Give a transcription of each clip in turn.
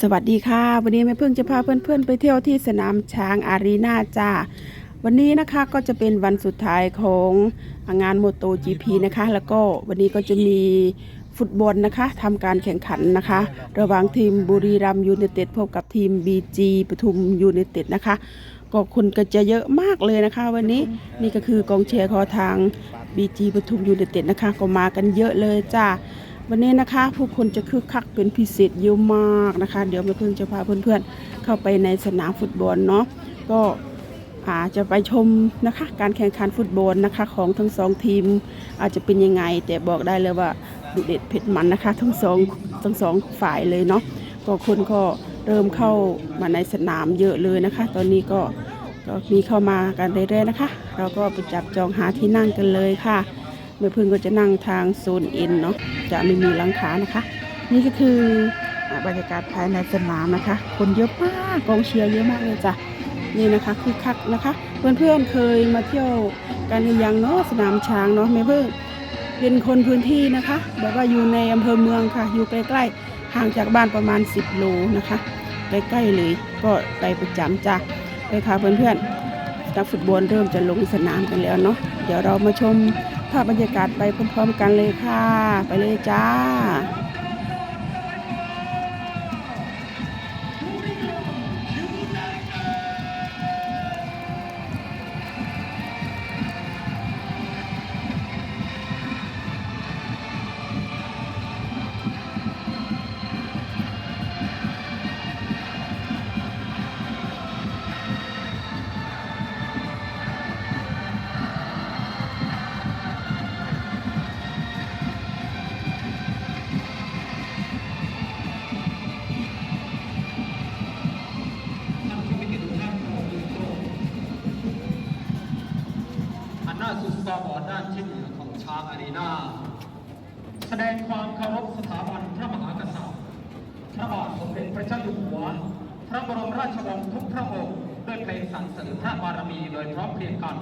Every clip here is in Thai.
สวัสดีค่ะ วันนี้แม่เพึ่งจะพาเพื่อนๆ ไปเที่ยวที่สนามช้างอารีนาจ้าวันนี้นะคะก็จะเป็นวันสุดท้ายของงานโมโต GP นะคะ แล้วก็วันนี้ก็จะมีฟุตบอลนะคะทำการแข่งขันนะคะ ระหว่างทีมบุรีรัมย์ยูไนเต็ดพบกับทีม BG ปทุมยูไนเต็ดนะคะก็คนก็จะเยอะมากเลยนะคะ วันนี้นี่ก็คือกองเชียร์ขอทาง BG ปทุมยูไนเต็ดนะคะ ก็มากันเยอะเลยจ้า วันนี้นะคะผู้คนจะคึกคักเป็นพิเศษเยอะมากนะคะ เดี๋ยวแม่พึ่งจะพาเพื่อนๆ เข้าไปในสนามฟุตบอลเนาะก็อาจจะไปชมนะคะ การแข่งขันฟุตบอลนะคะของทั้งสองทีม อาจจะเป็นยังไง แต่บอกได้เลยว่าดุเด็ดเผ็ดมันนะคะ ทั้งสองทั้งสองฝ่ายเลยเนาะก็คนก็เริ่มเข้ามาในสนามเยอะเลยนะคะ ตอนนี้ก็ก็มีเข้ามากันเรื่อยๆนะคะ เราก็ไปจับจองหาที่นั่งกันเลยค่ะ แม่พึ่งก็จะนั่งทางโซนเอ็นเนาะจะไม่มีหลังขานะคะ นี่ก็คือบรรยากาศภายในสนามนะคะ คนเยอะมากกองเชียร์เยอะมากเลยจ้ะนี่นะคะคือคักนะคะ เพื่อนๆเคยมาเที่ยวกันหรือยังเนาะสนามช้างเนาะแม่พึ่งเป็นคนพื้นที่นะคะแบบว่าอยู่ในอำเภอเมืองค่ะ อยู่ใกล้ๆห่างจากบ้านประมาณ 10 โลนะคะใกล้ๆเลยก็ไปประจำจ้ะไปค่ะเพื่อนๆ นักฟุตบอลเริ่มจะลงสนามกันแล้วเนาะเดี๋ยวเรามาชมภาพบรรยากาศไปพร้อมๆกันเลยค่ะ ไปเลยจ้าาบอดด้านทิศเหนือของช้างอารีนาแสดงความเคารพสถาบันพระมหากษัตริย์ พระบาทสมเด็จพระเจ้าอยู่หัว พระบรมราชวงศ์ทุกพระองค์ด้วยเพลงสรรเสริญพระบารมีโดยพร้อมเพรียงกัน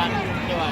เอกเล่นเล่นดีว่ะ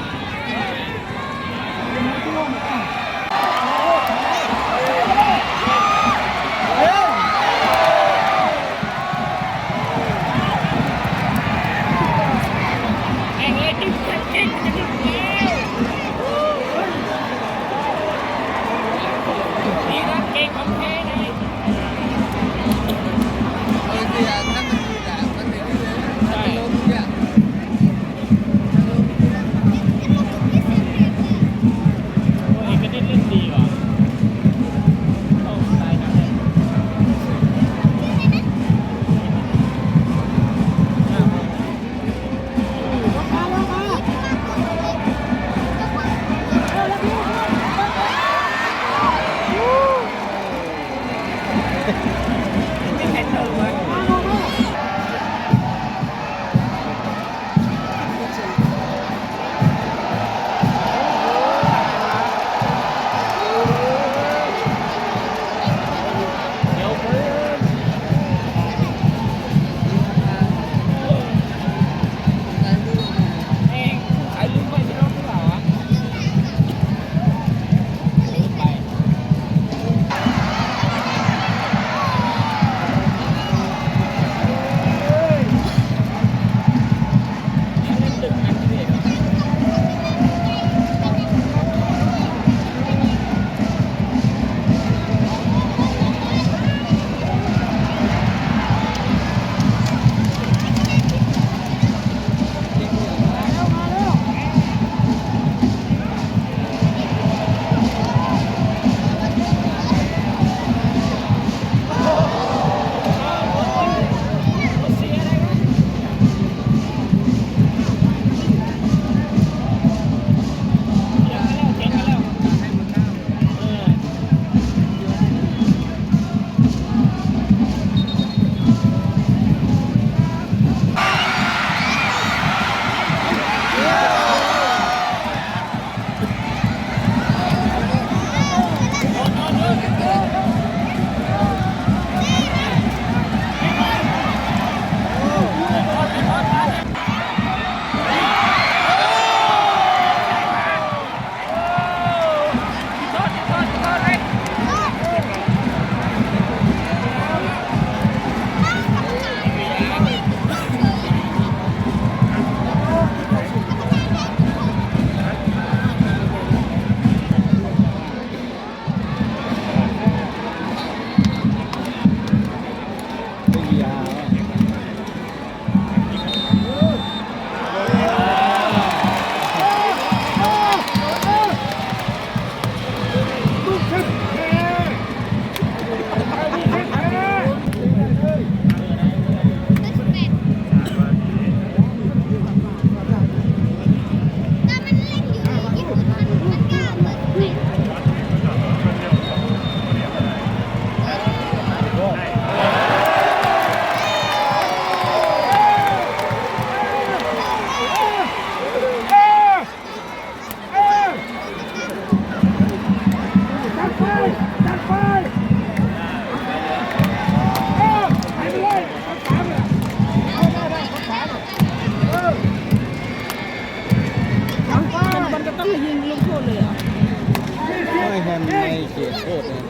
แฮมในเขตโทษนะ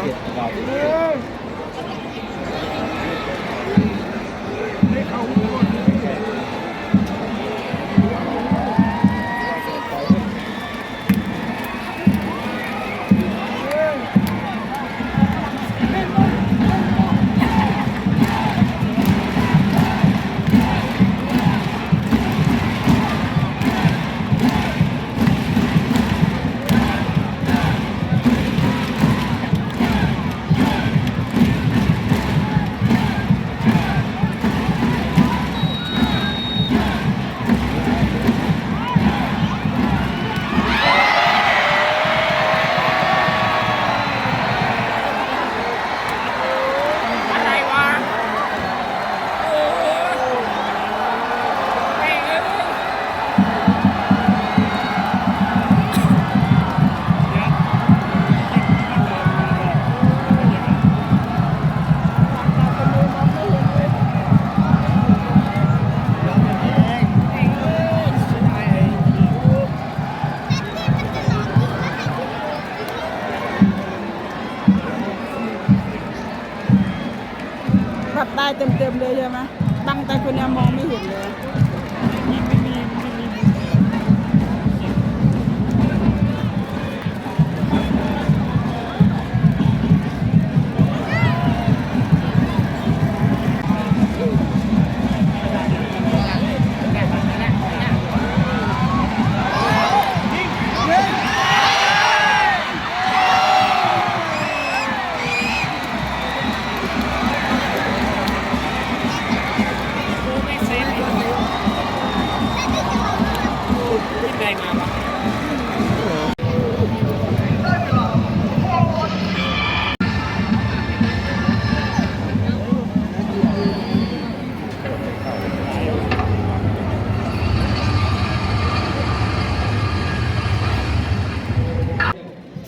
เขตกา เต็มๆเลยใช่ไหมบังแต่คนนี้มองไม่เห็นเลย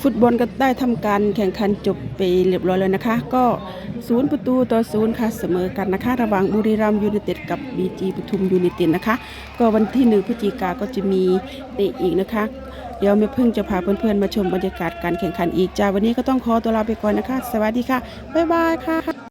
ฟุตบอลก็ได้ทำการแข่งขันจบไปเรียบร้อยแล้วนะคะ ก็ศูนย์ประตูต่อศูนย์ค่ะเสมอกันนะคะ ระหว่างบุรีรัมย์ยูเนเต็ดกับบีจีปทุมยูเนเต็ดนะคะ ก็วันที่หนึ่งพฤศจิกาก็จะมีเตะอีกนะคะ เดี๋ยวแม่พึ่งจะพาเพื่อนๆมาชมบรรยากาศการแข่งขันอีกจ้าวันนี้ก็ต้องขอตัวลาไปก่อนนะคะ สวัสดีค่ะบ๊ายบายค่ะ